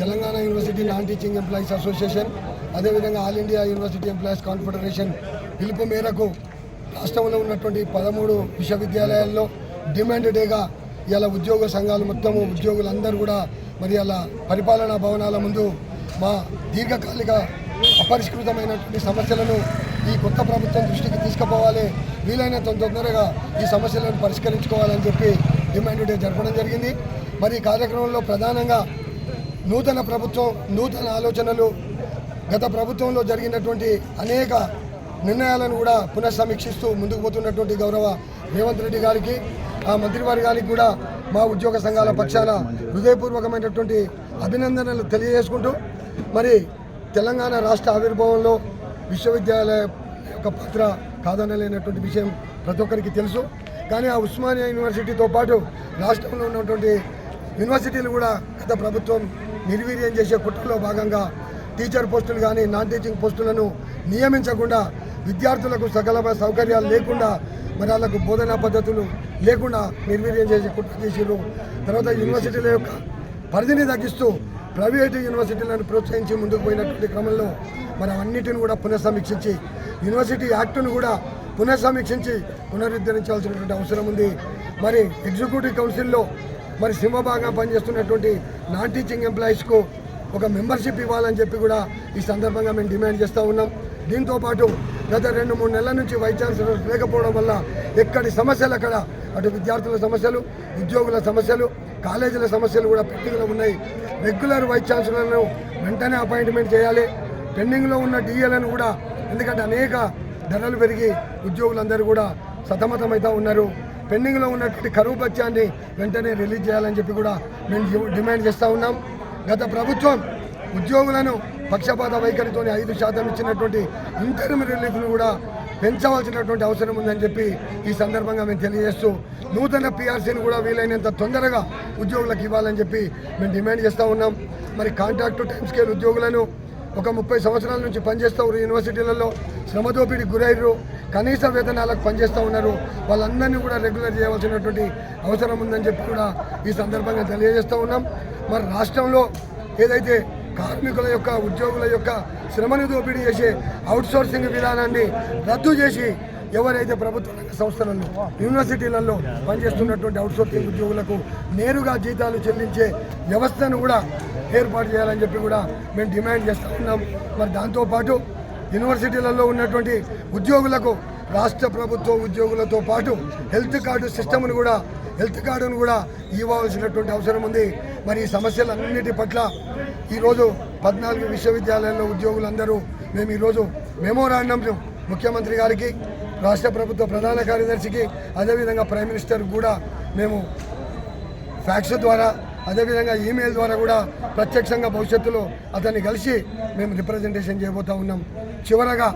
Telangana university non teaching employees association అదేవిధంగా all India university employees confederation పిలుపు మేరకు రాష్ట్రంలో ఉన్నటువంటి పదమూడు విశ్వవిద్యాలయాల్లో డిమాండ్ డేగా ఇలా ఉద్యోగ సంఘాలు మొత్తము ఉద్యోగులందరూ కూడా మరి అలా పరిపాలనా భవనాల ముందు మా దీర్ఘకాలిక అపరిష్కృతమైనటువంటి సమస్యలను ఈ కొత్త ప్రభుత్వం దృష్టికి తీసుకుపోవాలి. వీలైనంత తొందరగా ఈ సమస్యలను పరిష్కరించుకోవాలని చెప్పి డిమాండ్ డే జరపడం జరిగింది. మరి ఈ కార్యక్రమంలో ప్రధానంగా నూతన ప్రభుత్వం నూతన ఆలోచనలు గత ప్రభుత్వంలో జరిగినటువంటి అనేక నిర్ణయాలను కూడా పునఃసమీక్షిస్తూ ముందుకు పోతున్నటువంటి గౌరవ రేవంత్ రెడ్డి గారికి ఆ మంత్రివర్గానికి కూడా మా ఉద్యోగ సంఘాల పక్షాన హృదయపూర్వకమైనటువంటి అభినందనలు తెలియజేసుకుంటూ మరి తెలంగాణ రాష్ట్ర ఆవిర్భావంలో విశ్వవిద్యాలయ యొక్క పాత్ర కాదనలేనటువంటి విషయం ప్రతి ఒక్కరికి తెలుసు. కానీ ఆ ఉస్మానియా యూనివర్సిటీతో పాటు రాష్ట్రంలో ఉన్నటువంటి యూనివర్సిటీలు కూడా గత ప్రభుత్వం నిర్వీర్యం చేసే కుట్రలో భాగంగా టీచర్ పోస్టులు కానీ నాన్ టీచింగ్ పోస్టులను నియమించకుండా విద్యార్థులకు సకల సౌకర్యాలు లేకుండా మరి వాళ్ళకు బోధనా పద్ధతులు లేకుండా నిర్వీర్యం చేసి కుట్ర చేసిరు తర్వాత యూనివర్సిటీల యొక్క పరిధిని తగ్గిస్తూ ప్రైవేటు యూనివర్సిటీలను ప్రోత్సహించి ముందుకు పోయినటువంటి క్రమంలో మరి అన్నిటిని కూడా పునఃసమీక్షించి యూనివర్సిటీ యాక్టును కూడా పునఃసమీక్షించి పునరుద్ధరించాల్సినటువంటి అవసరం ఉంది. మరి ఎగ్జిక్యూటివ్ కౌన్సిల్లో మరి సింహభాగంగా పనిచేస్తున్నటువంటి నాన్ టీచింగ్ ఎంప్లాయీస్కు ఒక మెంబర్షిప్ ఇవ్వాలని చెప్పి కూడా ఈ సందర్భంగా మేము డిమాండ్ చేస్తూ ఉన్నాం. దీంతోపాటు గత రెండు మూడు నెలల నుంచి వైస్ ఛాన్సలర్ లేకపోవడం వల్ల ఎక్కడి సమస్యలు అక్కడ అటు విద్యార్థుల సమస్యలు ఉద్యోగుల సమస్యలు కాలేజీల సమస్యలు కూడా పెండింగ్లో ఉన్నాయి. రెగ్యులర్ వైస్ ఛాన్సలర్ను వెంటనే అపాయింట్మెంట్ చేయాలి. పెండింగ్లో ఉన్న డిఏలను కూడా ఎందుకంటే అనేక ధరలు పెరిగి ఉద్యోగులందరూ కూడా సతమతమవుతూ ఉన్నారు. పెండింగ్లో ఉన్నటువంటి కరువు బత్యాన్ని వెంటనే రిలీజ్ చేయాలని చెప్పి కూడా మేము డిమాండ్ చేస్తూ ఉన్నాం. గత ప్రభుత్వం ఉద్యోగులను పక్షపాత వైఖరితో ఐదు శాతం ఇచ్చినటువంటి ఇంటర్మ్ రిలీఫ్ను కూడా పెంచవలసినటువంటి అవసరం ఉందని చెప్పి ఈ సందర్భంగా మేము తెలియజేస్తూ నూతన పిఆర్సీని కూడా వీలైనంత తొందరగా ఉద్యోగులకు ఇవ్వాలని చెప్పి మేము డిమాండ్ చేస్తూ ఉన్నాం. మరి కాంట్రాక్టు టైం స్కేల్ ఉద్యోగులను ఒక ముప్పై సంవత్సరాల నుంచి పనిచేస్తూ యూనివర్సిటీలలో. శ్రమదోపిడికి గురయ్యారు. కనీస వేతనాలకు పనిచేస్తూ ఉన్నారు. వాళ్ళందరినీ కూడా రెగ్యులర్ చేయవలసినటువంటి అవసరం ఉందని చెప్పి కూడా ఈ సందర్భంగా తెలియజేస్తూ ఉన్నాం. మరి రాష్ట్రంలో ఏదైతే కార్మికుల యొక్క ఉద్యోగుల యొక్క శ్రమను దోపిడీ చేసే అవుట్సోర్సింగ్ విధానాన్ని రద్దు చేసి ఎవరైతే ప్రభుత్వ రంగ సంస్థలలో యూనివర్సిటీలలో పనిచేస్తున్నటువంటి అవుట్సోర్సింగ్ ఉద్యోగులకు నేరుగా జీతాలు చెల్లించే వ్యవస్థను కూడా ఏర్పాటు చేయాలని చెప్పి కూడా మేము డిమాండ్ చేస్తూ ఉన్నాం. మరి దాంతోపాటు యూనివర్సిటీలలో ఉన్నటువంటి ఉద్యోగులకు రాష్ట్ర ప్రభుత్వ ఉద్యోగులతో పాటు హెల్త్ కార్డు సిస్టమ్ను కూడా హెల్త్ కార్డును కూడా ఇవ్వాల్సినటువంటి అవసరం ఉంది. మరి ఈ సమస్యలన్నిటి పట్ల ఈరోజు పద్నాలుగు విశ్వవిద్యాలయాల్లో ఉద్యోగులందరూ మేము ఈరోజు మెమోరాండం ముఖ్యమంత్రి గారికి రాష్ట్ర ప్రభుత్వ ప్రధాన కార్యదర్శికి అదేవిధంగా ప్రైమ్ మినిస్టర్ కూడా మేము ఫ్యాక్స్ ద్వారా అదేవిధంగా ఈమెయిల్ ద్వారా కూడా ప్రత్యక్షంగా భవిష్యత్తులో అతన్ని కలిసి మేము రిప్రజెంటేషన్ చేయబోతా ఉన్నాం. చివరగా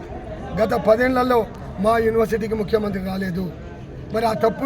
గత పదేళ్ళలో మా యూనివర్సిటీకి ముఖ్యమంత్రి రాలేదు. మరి ఆ తప్పు